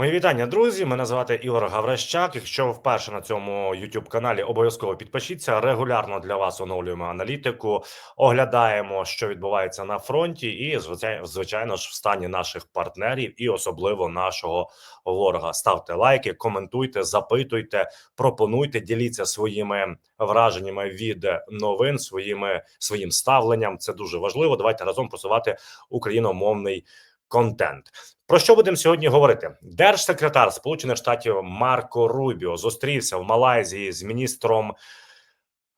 Мої вітання, друзі. Мене звати Ігор Гаврищак. Якщо ви вперше на цьому youtube каналі, обов'язково підпишіться. Регулярно для вас оновлюємо аналітику, оглядаємо, що відбувається на фронті, і звичайно, ж, в стані наших партнерів і особливо нашого ворога. Ставте лайки, коментуйте, запитуйте, пропонуйте, діліться своїми враженнями від новин, своїми своїм ставленням. Це дуже важливо. Давайте разом просувати україномовний контент. Про що будемо сьогодні говорити? Держсекретар Сполучених Штатів Марко Рубіо зустрівся в Малайзії з міністром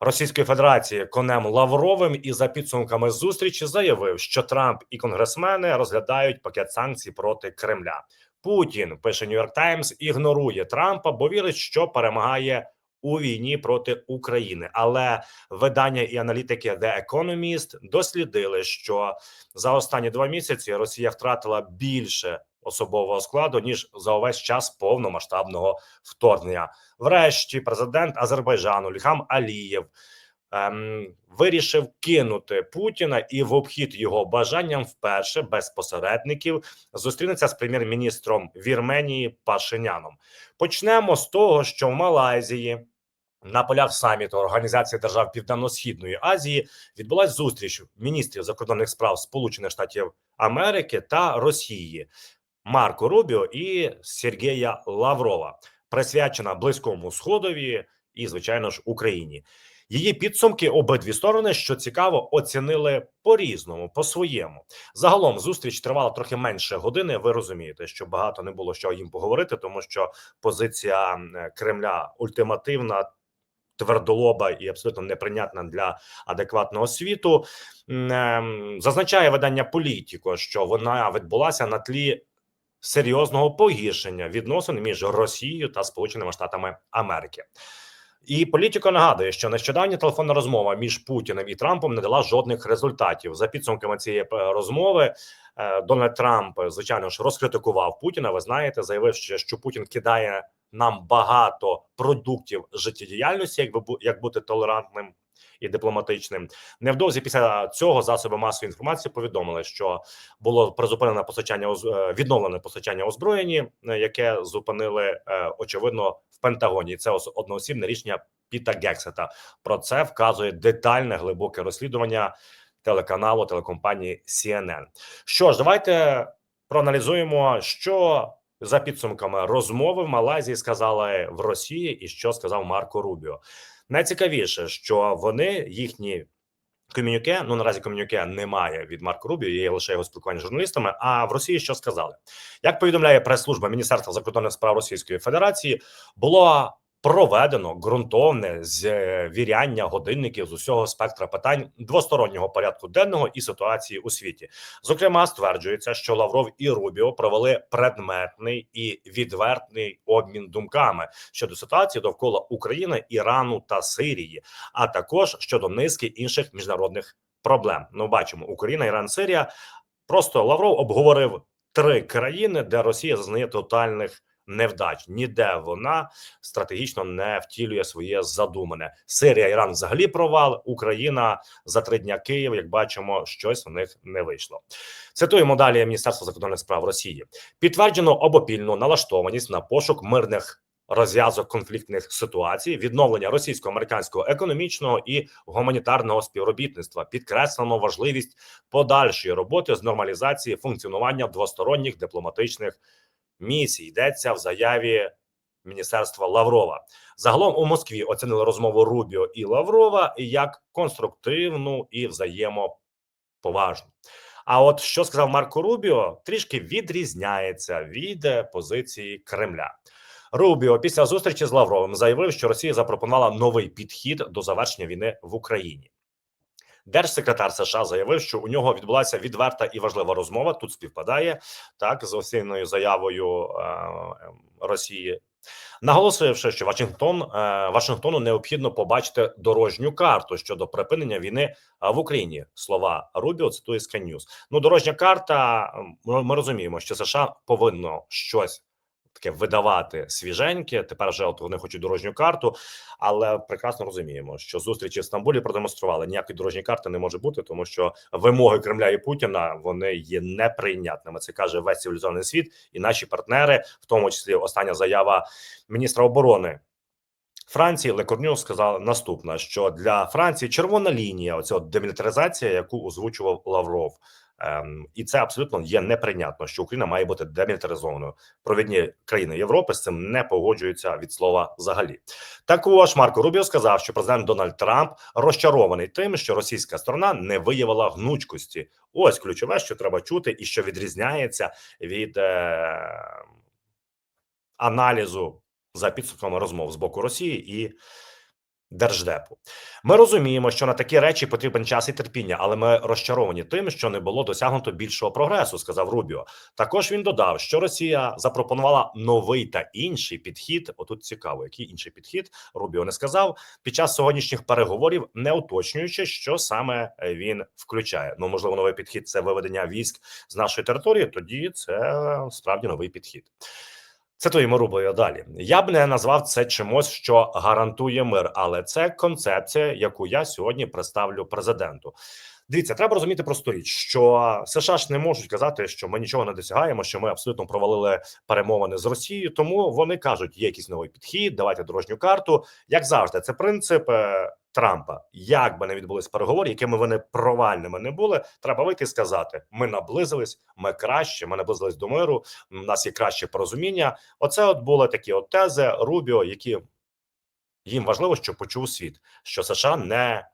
Російської Федерації Конем Лавровим і за підсумками зустрічі заявив, що Трамп і конгресмени розглядають пакет санкцій проти Кремля. Путін пише Нью-Йорк Таймс, ігнорує Трампа, бо вірить, що перемагає у війні проти України. Але видання і аналітики The Economist дослідили, що за останні два місяці Росія втратила більше особового складу ніж за увесь час повномасштабного вторгнення. Врешті президент Азербайджану Ліхам Алієв. Ем, вирішив кинути Путіна і в обхід його бажанням вперше без посередників зустрінеться з прем'єр-міністром Вірменії Пашиняном. Почнемо з того, що в Малайзії на полях саміту Організації держав Південно-Східної Азії відбулася зустріч міністрів закордонних справ Сполучених Штатів Америки та Росії Марко Рубіо і Сергія Лаврова, присвячена близькому сходові і, звичайно ж, Україні. Її підсумки обидві сторони, що цікаво, оцінили по різному, по своєму. Загалом зустріч тривала трохи менше години. Ви розумієте, що багато не було що їм поговорити, тому що позиція Кремля ультимативна твердолоба і абсолютно неприйнятна для адекватного світу. Ем, зазначає видання політико, що вона відбулася на тлі. Серйозного погіршення відносин між Росією та Сполученими Штатами Америки, і політико нагадує, що нещодавня телефонна розмова між Путіним і Трампом не дала жодних результатів. За підсумками цієї розмови е, Дональд Трамп звичайно ж розкритикував Путіна. Ви знаєте, заявив, що Путін кидає нам багато продуктів життєдіяльності, як як бути толерантним і дипломатичним. Невдовзі після цього засоби масової інформації повідомили, що було призупинено постачання е, відновлене постачання озброєння, е, яке зупинили е, очевидно в Пентагоні. Це одноосібне рішення Піта Гексета. Про це вказує детальне глибоке розслідування телеканалу телекомпанії CNN. Що ж, давайте проаналізуємо, що за підсумками розмови в Малайзії сказали в Росії, і що сказав Марко Рубіо. Найцікавіше, що вони їхні. Ком'юніке, ну наразі ком'юніке немає від Марка Рубіо, є лише його спілкування з журналістами. А в Росії що сказали, як повідомляє прес-служба Міністерства закордонних справ Російської Федерації, було проведено ґрунтовне звіряння годинників з усього спектра питань двостороннього порядку денного і ситуації у світі. Зокрема, стверджується, що Лавров і Рубіо провели предметний і відвертний обмін думками щодо ситуації довкола України, Ірану та Сирії, а також щодо низки інших міжнародних проблем. Ну, бачимо, Україна, Іран, Сирія. Просто Лавров обговорив три країни, де Росія зазнає тотальних невдач. Ніде вона стратегічно не втілює своє задумане. Сирія, Іран взагалі провал. Україна за три дня Київ. Як бачимо, щось у них не вийшло. Цитуємо далі Міністерство закордонних справ Росії. Підтверджено обопільну налаштованість на пошук мирних. Розв'язок конфліктних ситуацій, відновлення російсько-американського економічного і гуманітарного співробітництва, підкреслено важливість подальшої роботи з нормалізації функціонування двосторонніх дипломатичних місій йдеться в заяві міністерства Лаврова. Загалом у Москві оцінили розмову Рубіо і Лаврова як конструктивну і взаємоповажну. А от що сказав Марко Рубіо, трішки відрізняється від позиції Кремля. Рубіо після зустрічі з Лавровим заявив, що Росія запропонувала новий підхід до завершення війни в Україні. Держсекретар США заявив, що у нього відбулася відверта і важлива розмова. Тут співпадає так з офіційною заявою е, Росії. Наголосивши, що Вашингтон е, Вашингтону необхідно побачити дорожню карту щодо припинення війни в Україні. Слова Рубіо цитує Sky News. Ну, дорожня карта. Ми розуміємо, що США повинно щось таке видавати свіженьке. Тепер вже от вони хочуть дорожню карту, але прекрасно розуміємо, що зустрічі в Стамбулі продемонстрували ніякої дорожньої карти не може бути, тому що вимоги Кремля і Путіна вони є неприйнятними. Це каже весь цивілізований світ і наші партнери, в тому числі остання заява міністра оборони. Франції Лекорню сказав наступне: що для Франції червона лінія, оця демілітаризація, яку озвучував Лавров, ем, і це абсолютно є неприйнятно, що Україна має бути демілітаризованою. Провідні країни Європи з цим не погоджуються від слова взагалі. Також Марко Рубіо сказав, що президент Дональд Трамп розчарований тим, що російська сторона не виявила гнучкості. Ось ключове, що треба чути, і що відрізняється від е, аналізу за підсумками розмов з боку Росії і Держдепу. Ми розуміємо, що на такі речі потрібен час і терпіння, але ми розчаровані тим, що не було досягнуто більшого прогресу, сказав Рубіо. Також він додав, що Росія запропонувала новий та інший підхід. Отут цікаво, який інший підхід Рубіо не сказав під час сьогоднішніх переговорів, не уточнюючи, що саме він включає. Ну можливо, новий підхід це виведення військ з нашої території. Тоді це справді новий підхід. Цитуємо Рубою далі. Я б не назвав це чимось, що гарантує мир, але це концепція, яку я сьогодні представлю президенту. Дивіться, треба розуміти просту річ, що США ж не можуть казати, що ми нічого не досягаємо, що ми абсолютно провалили перемовини з Росією. Тому вони кажуть, є якийсь новий підхід, давайте дорожню карту. Як завжди, це принцип е, Трампа. Як би не відбулись переговори, якими вони провальними не були, треба вийти і сказати: ми наблизились, ми краще, ми наблизились до миру. У нас є краще порозуміння. Оце от були такі от тези Рубіо, які їм важливо, що почув світ, що США не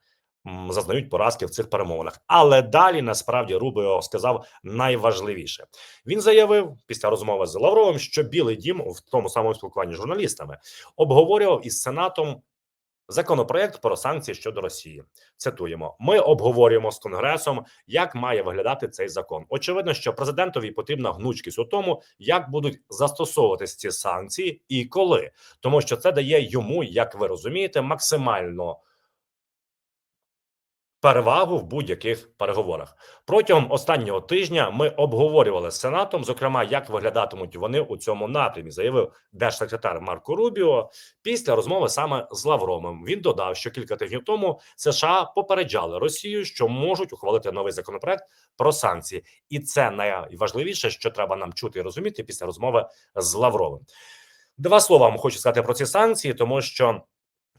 зазнають поразки в цих перемовинах. Але далі насправді Рубіо сказав найважливіше. Він заявив після розмови з Лавровим, що Білий Дім в тому самому спілкуванні з журналістами обговорював із Сенатом законопроект про санкції щодо Росії. Цитуємо: ми обговорюємо з конгресом, як має виглядати цей закон. Очевидно, що президентові потрібна гнучкість у тому, як будуть застосовуватись ці санкції і коли, тому що це дає йому, як ви розумієте, максимально. Перевагу в будь-яких переговорах протягом останнього тижня ми обговорювали з сенатом, зокрема, як виглядатимуть вони у цьому напрямі, заявив держсекретар Марко Рубіо. Після розмови саме з Лавромом він додав, що кілька тижнів тому США попереджали Росію, що можуть ухвалити новий законопроект про санкції, і це найважливіше, що треба нам чути і розуміти після розмови з Лавровим. Два слова вам хочу сказати про ці санкції, тому що.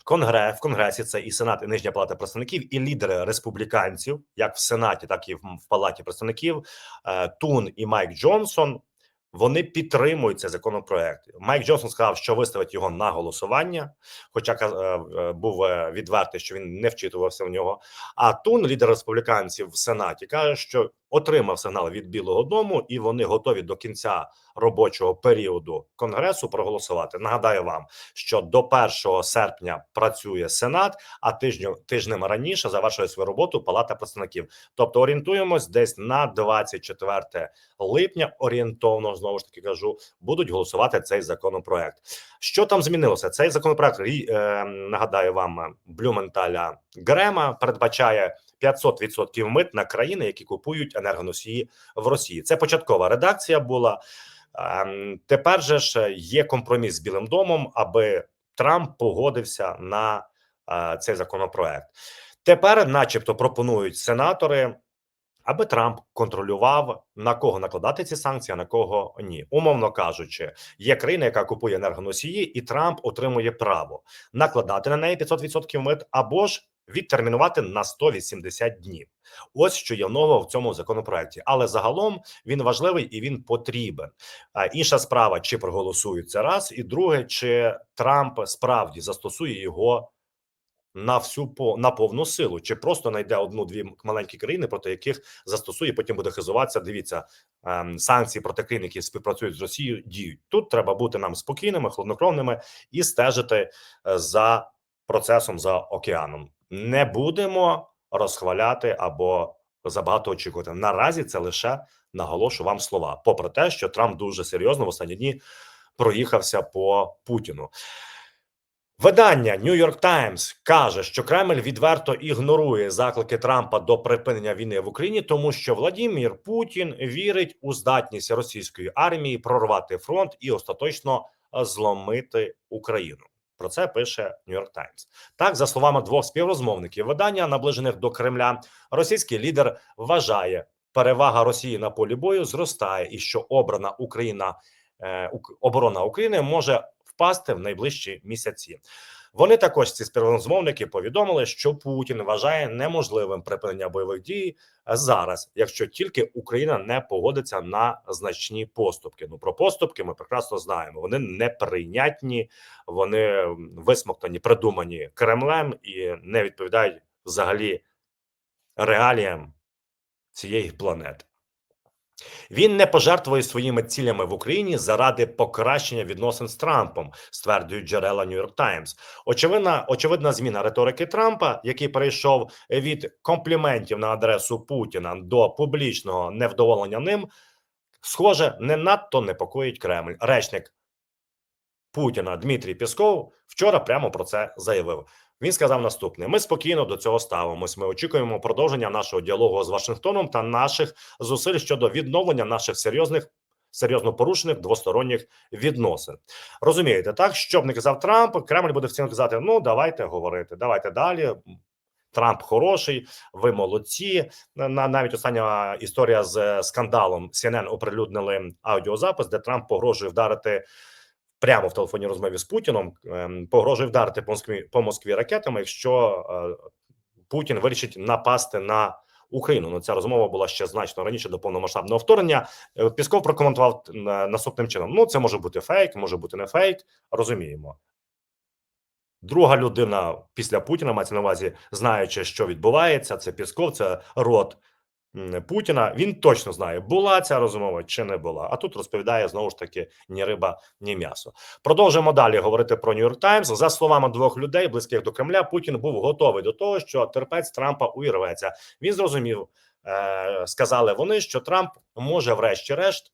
Конгрес в Конгресі це і Сенат, і Нижня Палата представників, і лідери республіканців, як в Сенаті, так і в, в Палаті представників е, Тун і Майк Джонсон. Вони підтримують цей законопроект. Майк Джонсон сказав, що виставить його на голосування, хоча е, е, був е, відвертий, що він не вчитувався в нього. А Тун, лідер республіканців в Сенаті, каже, що отримав сигнал від Білого Дому, і вони готові до кінця робочого періоду конгресу проголосувати. Нагадаю вам, що до 1 серпня працює Сенат, а тижню тижнем раніше завершує свою роботу Палата представників. Тобто орієнтуємось десь на 24 липня. Орієнтовно знову ж таки кажу, будуть голосувати цей законопроект. Що там змінилося? Цей законопроект е, нагадаю вам Блюменталя Грема передбачає 500% мит на країни, які купують енергоносії в Росії. Це початкова редакція була. Тепер же ж є компроміс з Білим домом, аби Трамп погодився на цей законопроект. Тепер, начебто, пропонують сенатори, аби Трамп контролював на кого накладати ці санкції, а на кого ні. Умовно кажучи, є країна, яка купує енергоносії, і Трамп отримує право накладати на неї 500% мит або ж відтермінувати на 180 днів. Ось що є нового в цьому законопроекті, але загалом він важливий і він потрібен. А інша справа, чи проголосують це раз, і друге, чи Трамп справді застосує його. На всю на повну силу, чи просто знайде одну-дві маленькі країни, проти яких застосує, потім буде хизуватися. Дивіться ем, санкції проти країн, які співпрацюють з Росією, діють тут. Треба бути нам спокійними, хладнокровними і стежити е, за процесом за океаном. Не будемо розхваляти або забагато очікувати. Наразі це лише наголошу вам слова, попри те, що Трамп дуже серйозно в останні дні проїхався по Путіну. Видання New York Times каже, що Кремль відверто ігнорує заклики Трампа до припинення війни в Україні, тому що Владімір Путін вірить у здатність російської армії прорвати фронт і остаточно зломити Україну. Про це пише York Times. Так, за словами двох співрозмовників видання, наближених до Кремля, російський лідер вважає, перевага Росії на полі бою зростає, і що обрана Україна е, оборона України може впасти в найближчі місяці. Вони також ці співрозмовники повідомили, що Путін вважає неможливим припинення бойових дій зараз, якщо тільки Україна не погодиться на значні поступки. Ну про поступки ми прекрасно знаємо. Вони неприйнятні, вони висмоктані, придумані Кремлем і не відповідають взагалі реаліям цієї планети. Він не пожертвує своїми цілями в Україні заради покращення відносин з Трампом, стверджують джерела York Times. Очевидна, очевидна зміна риторики Трампа, який перейшов від компліментів на адресу Путіна до публічного невдоволення ним, схоже, не надто непокоїть Кремль. Речник Путіна Дмитрій Пісков вчора прямо про це заявив. Він сказав наступне: ми спокійно до цього ставимось. Ми очікуємо продовження нашого діалогу з Вашингтоном та наших зусиль щодо відновлення наших серйозних. Серйозно порушених двосторонніх відносин розумієте, так щоб не казав Трамп, Кремль буде всім казати: ну давайте говорити, давайте далі. Трамп хороший, ви молодці. На навіть остання історія з скандалом CNN оприлюднили аудіозапис, де Трамп погрожує вдарити прямо в телефонній розмові з Путіном. ем, Погрожує вдарити по Москві по Москві ракетами, якщо е, Путін вирішить напасти на Україну. Ну ця розмова була ще значно раніше до повномасштабного вторгнення. Е, Пісков прокоментував е, наступним чином: ну це може бути фейк, може бути не фейк. Розуміємо. Друга людина після Путіна мається на увазі, знаючи, що відбувається. Це Пісков, це рот Путіна. Він точно знає, була ця розмова чи не була. А тут розповідає знову ж таки ні риба, ні м'ясо. Продовжимо далі говорити про Нью-Йорк Таймс. За словами двох людей, близьких до Кремля, Путін був готовий до того, що терпець Трампа уірветься. Він зрозумів, е, сказали вони, що Трамп може, врешті-решт.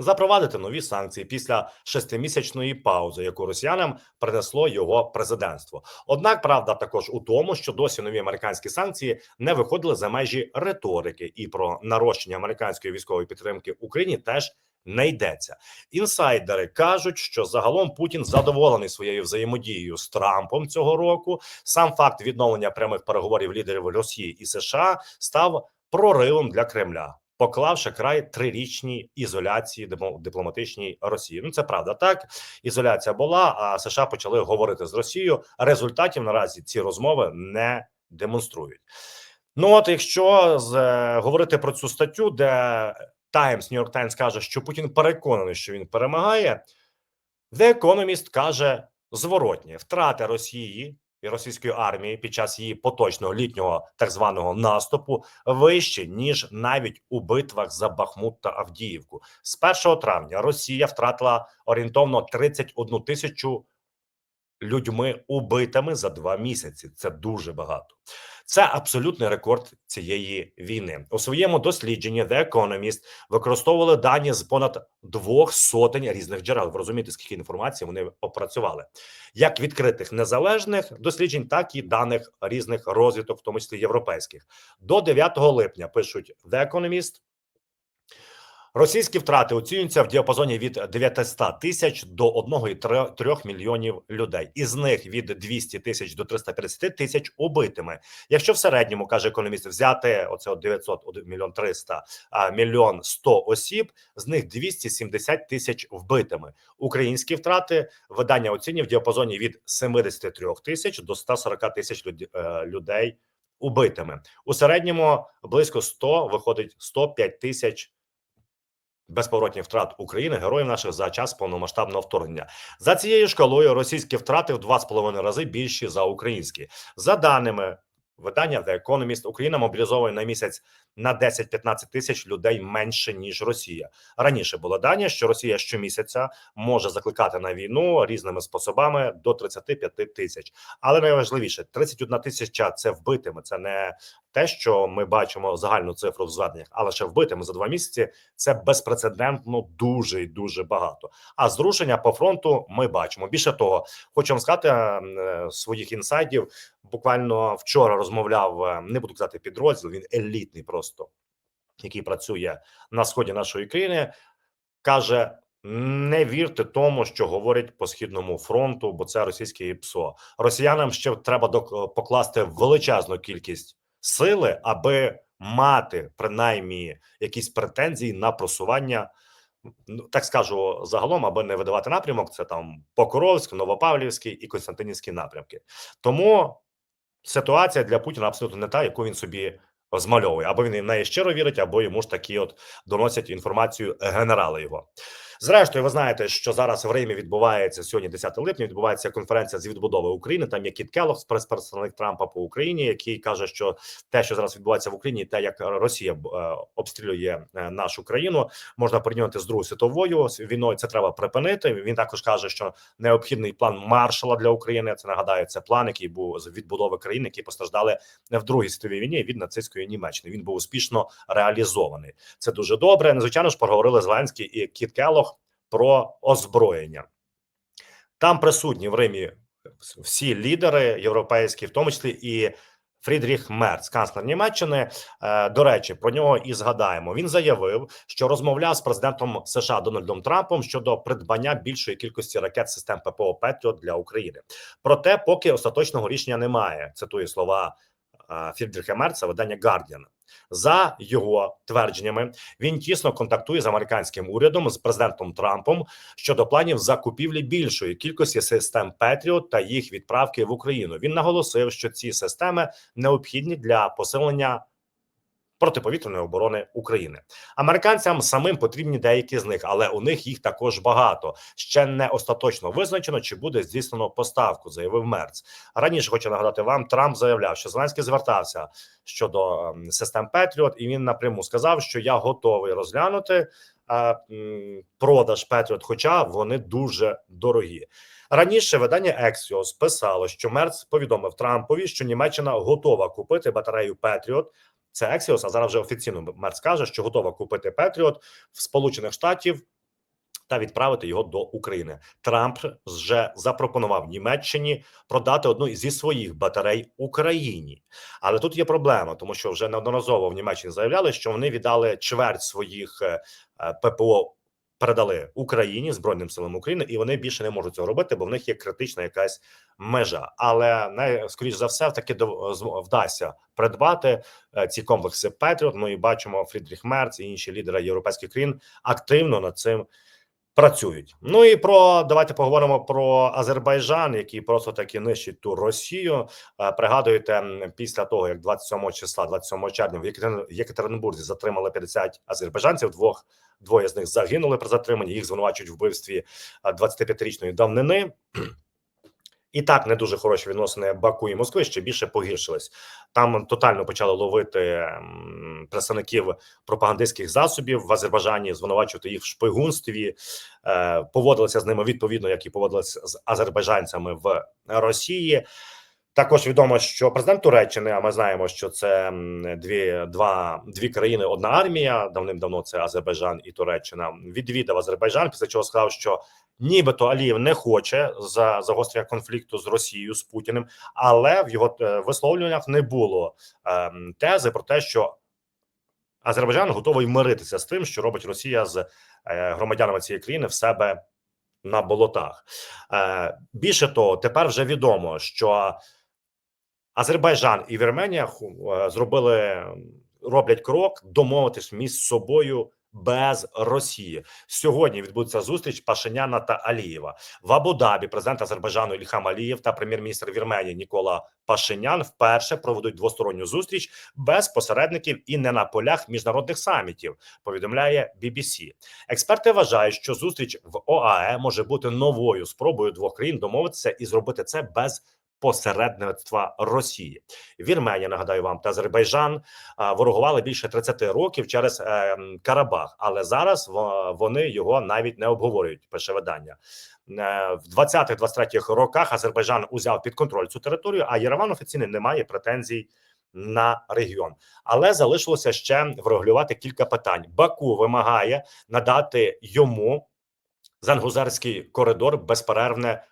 Запровадити нові санкції після шестимісячної паузи, яку росіянам принесло його президентство. Однак правда також у тому, що досі нові американські санкції не виходили за межі риторики, і про нарощення американської військової підтримки Україні теж не йдеться. Інсайдери кажуть, що загалом Путін задоволений своєю взаємодією з Трампом цього року. Сам факт відновлення прямих переговорів лідерів Росії і США став проривом для Кремля. Поклавши край трирічній ізоляції дипло- дипломатичній Росії, ну це правда. Так ізоляція була. А США почали говорити з Росією. Результатів наразі ці розмови не демонструють. Ну от якщо з, е, говорити про цю статтю, де New York Times каже, що Путін переконаний, що він перемагає. The Economist каже зворотнє втрати Росії і російської армії під час її поточного літнього так званого наступу вище ніж навіть у битвах за Бахмут та Авдіївку. З 1 травня Росія втратила орієнтовно 31 тисячу людьми убитими за два місяці. Це дуже багато. Це абсолютний рекорд цієї війни. У своєму дослідженні The Economist використовували дані з понад двох сотень різних джерел. Ви розумієте, скільки інформації вони опрацювали, як відкритих незалежних досліджень, так і даних різних розвиток, в тому числі європейських. До 9 липня пишуть The Economist, Російські втрати оцінюються в діапазоні від 900 тисяч до 1,3 мільйонів людей. Із них від 200 тисяч до 350 тисяч убитими. Якщо в середньому каже економіст, взяти оце от 900, 1 мільйон 300, а мільйон 100 осіб, з них 270 тисяч вбитими. Українські втрати видання оцінює в діапазоні від 73 тисяч до 140 тисяч е, людей убитими. У середньому близько 100, виходить 105 тисяч безповоротних втрат України героїв наших за час повномасштабного вторгнення. За цією шкалою російські втрати в два з половиною рази більші за українські. За даними видання The Economist, Україна мобілізовує на місяць на 10-15 тисяч людей менше ніж Росія. Раніше було дані, що Росія щомісяця може закликати на війну різними способами до 35 тисяч. Але найважливіше 31 тисяча це вбитими. Це не те, що ми бачимо загальну цифру в зведеннях, а лише вбитими за два місяці, це безпрецедентно дуже і дуже багато. А зрушення по фронту ми бачимо. Більше того, хочу вам сказати е, своїх інсайдів. Буквально вчора розмовляв, е, не буду казати підрозділ. Він елітний, просто який працює на сході нашої країни, каже. Не вірте тому, що говорять по східному фронту, бо це російське ПСО. Росіянам ще треба док- покласти величезну кількість сили, аби мати принаймні якісь претензії на просування. Ну так скажу загалом, аби не видавати напрямок. Це там Покровськ, Новопавлівський і Константинівський напрямки. Тому ситуація для Путіна абсолютно не та, яку він собі змальовує, або він в неї щиро вірить, або йому ж такі от доносять інформацію генерали його. Зрештою, ви знаєте, що зараз в Римі відбувається сьогодні, 10 липня. Відбувається конференція з відбудови України. Там є Кіт Келлог, прес-представник Трампа по Україні, який каже, що те, що зараз відбувається в Україні, те, як Росія е, обстрілює е, нашу країну, можна порівняти з Другою світовою війною. Це треба припинити. Він також каже, що необхідний план маршала для України. Це нагадаю, це план, який був з відбудови країн, які постраждали в Другій світовій війні від нацистської Німеччини. Він був успішно реалізований. Це дуже добре. Незвичайно ж поговорили Зеленський і Кіт Келлог про озброєння. Там присутні в Римі всі лідери європейські, в тому числі і Фрідріх Мерц, канцлер Німеччини. Е, До речі, про нього і згадаємо. Він заявив, що розмовляв з президентом США Дональдом Трампом щодо придбання більшої кількості ракет систем ППО Петріот для України. Проте, поки остаточного рішення немає. Цитую слова Фрідріха Мерца, видання Guardian. За його твердженнями, він тісно контактує з американським урядом з президентом Трампом щодо планів закупівлі більшої кількості систем Петріот та їх відправки в Україну. Він наголосив, що ці системи необхідні для посилення протиповітряної оборони України. Американцям самим потрібні деякі з них, але у них їх також багато. Ще не остаточно визначено, чи буде здійснено поставку, заявив Мерц. Раніше хочу нагадати вам, Трамп заявляв, що Зеленський звертався щодо ем, систем Петріот, і він напряму сказав, що я готовий розглянути е, продаж Петріот, хоча вони дуже дорогі. Раніше видання Axios писало, що Мерц повідомив Трампові, що Німеччина готова купити батарею Петріот. Це Axios, а зараз вже офіційно Мерц каже, що готова купити Петріот в Сполучених Штатів та відправити його до України. Трамп вже запропонував Німеччині продати одну зі своїх батарей Україні. Але тут є проблема, тому що вже неодноразово в Німеччині заявляли, що вони віддали чверть своїх е, е, ППО. Передали Україні збройним силам України, і вони більше не можуть цього робити, бо в них є критична якась межа. Але найскоріш за все, таки вдасться придбати е, ці комплекси Петріот. Ми бачимо Фрідріх Мерц і інші лідери європейських країн активно над цим працюють. Ну і про давайте поговоримо про Азербайджан, який просто таки нищить ту Росію. Е, Пригадуєте, після того як 27 числа, 27 червня в Єкатер- Єкатеринбурзі затримали 50 азербайджанців. Двох двоє з них загинули при затриманні. Їх звинувачують в вбивстві е, 25-річної давнини. І так не дуже хороші відносини Баку і Москви ще більше погіршились. Там тотально почали ловити представників пропагандистських засобів в Азербайджані, звинувачувати їх в шпигунстві, е, поводилися з ними відповідно, як і поводилися з азербайджанцями в Росії. Також відомо, що президент Туреччини, а ми знаємо, що це дві два дві країни, одна армія. Давним-давно це Азербайджан і Туреччина. Відвідав Азербайджан, після чого сказав, що нібито Алієв не хоче за загострення конфлікту з Росією з Путіним, але в його е, висловлюваннях не було ем, тези про те, що Азербайджан готовий миритися з тим, що робить Росія з е, громадянами цієї країни в себе на болотах. Е, більше того, тепер вже відомо, що Азербайджан і Вірменія е, зробили роблять крок домовитись між собою без Росії. Сьогодні відбудеться зустріч Пашиняна та Алієва в Абу-Дабі. Президент Азербайджану Ільхам Алієв та прем'єр-міністр Вірменії Нікола Пашинян вперше проведуть двосторонню зустріч без посередників і не на полях міжнародних самітів. Повідомляє BBC. Експерти вважають, що зустріч в ОАЕ може бути новою спробою двох країн домовитися і зробити це без посередництва Росії. Вірменія, нагадаю вам, та Азербайджан ворогували більше 30 років через е, Карабах, але зараз вони його навіть не обговорюють. Пише видання. Е, В 20-23 роках Азербайджан узяв під контроль цю територію, а Єреван офіційно не має претензій на регіон. Але залишилося ще врегулювати кілька питань. Баку вимагає надати йому Зангузерський коридор безперервне е,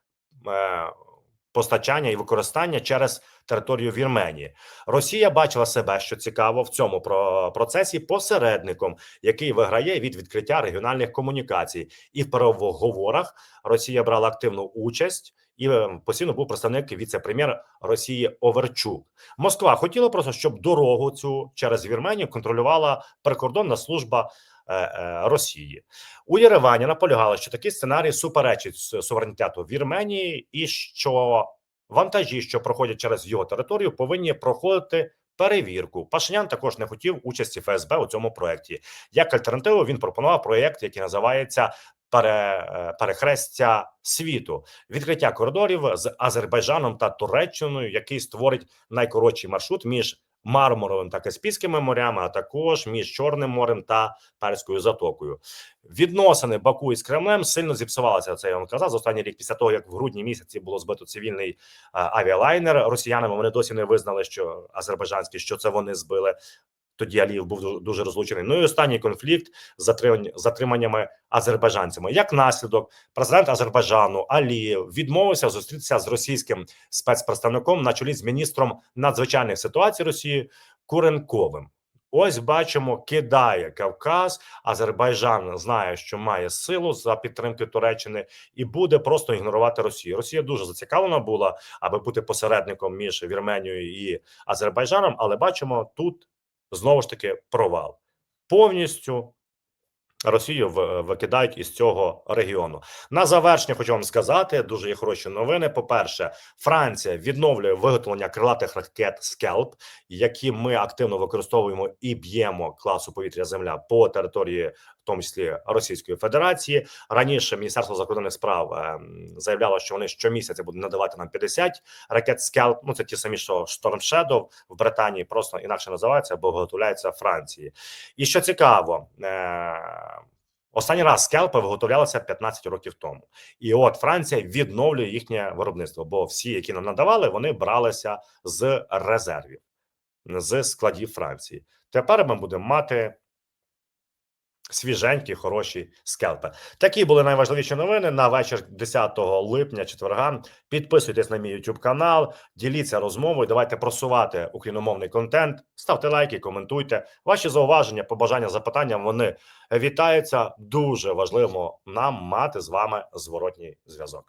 постачання і використання через територію Вірменії. Росія бачила себе, що цікаво в цьому про- процесі посередником, який виграє від відкриття регіональних комунікацій, і в переговорах Росія брала активну участь. І е, постійно був представник віце-прем'єр Росії Оверчук. Москва хотіла просто, щоб дорогу цю через Вірменію контролювала прикордонна служба Росії. У Єревані наполягали, що такий сценарій суперечить суверенітету Вірменії, і що вантажі, що проходять через його територію, повинні проходити перевірку. Пашинян також не хотів участі ФСБ у цьому проєкті. Як альтернативу він пропонував проєкт, який називається пере, е, перехрестя світу, відкриття коридорів з Азербайджаном та Туреччиною, який створить найкоротший маршрут між Мармуровим та Каспійськими морями, а також між Чорним морем та Перською затокою. Відносини Баку із Кремлем сильно зіпсувалися. Це я вам казав за останній рік. Після того як в грудні місяці було збито цивільний е, авіалайнер росіянами. Вони досі не визнали, що азербайджанські що це вони збили. Тоді Алієв був дуже розлучений. Ну і останній конфлікт з затриманнями азербайджанцями. Як наслідок, президент Азербайджану Алієв відмовився зустрітися з російським спецпредставником на чолі з міністром надзвичайних ситуацій Росії Куренковим. Ось бачимо, кидає Кавказ. Азербайджан знає, що має силу за підтримки Туреччини, і буде просто ігнорувати Росію. Росія дуже зацікавлена була, аби бути посередником між Вірменією і Азербайджаном. Але бачимо тут знову ж таки провал повністю. Росію викидають із цього регіону. На завершення хочу вам сказати дуже є хороші новини. По перше, Франція відновлює виготовлення крилатих ракет Скелп, які ми активно використовуємо і б'ємо класу повітря Земля по території, в тому числі Російської Федерації. Раніше Міністерство закордонних справ ем, заявляло, що вони щомісяця будуть надавати нам 50 ракет Скелп. Ну це ті самі, що Storm Shadow в Британії, просто інакше називаються, бо виготовляються Франції. І що цікаво, е- останній раз скелпи виготовлялися 15 років тому, і от Франція відновлює їхнє виробництво, бо всі, які нам надавали, вони бралися з резервів, з складів Франції. Тепер ми будемо мати. Свіженькі, хороші скелпи. Такі були найважливіші новини на вечір 10 липня, четверга. Підписуйтесь на мій YouTube канал, діліться розмовою. Давайте просувати україномовний контент. Ставте лайки, коментуйте. Ваші зауваження, побажання, запитання вони вітаються. Дуже важливо нам мати з вами зворотній зв'язок.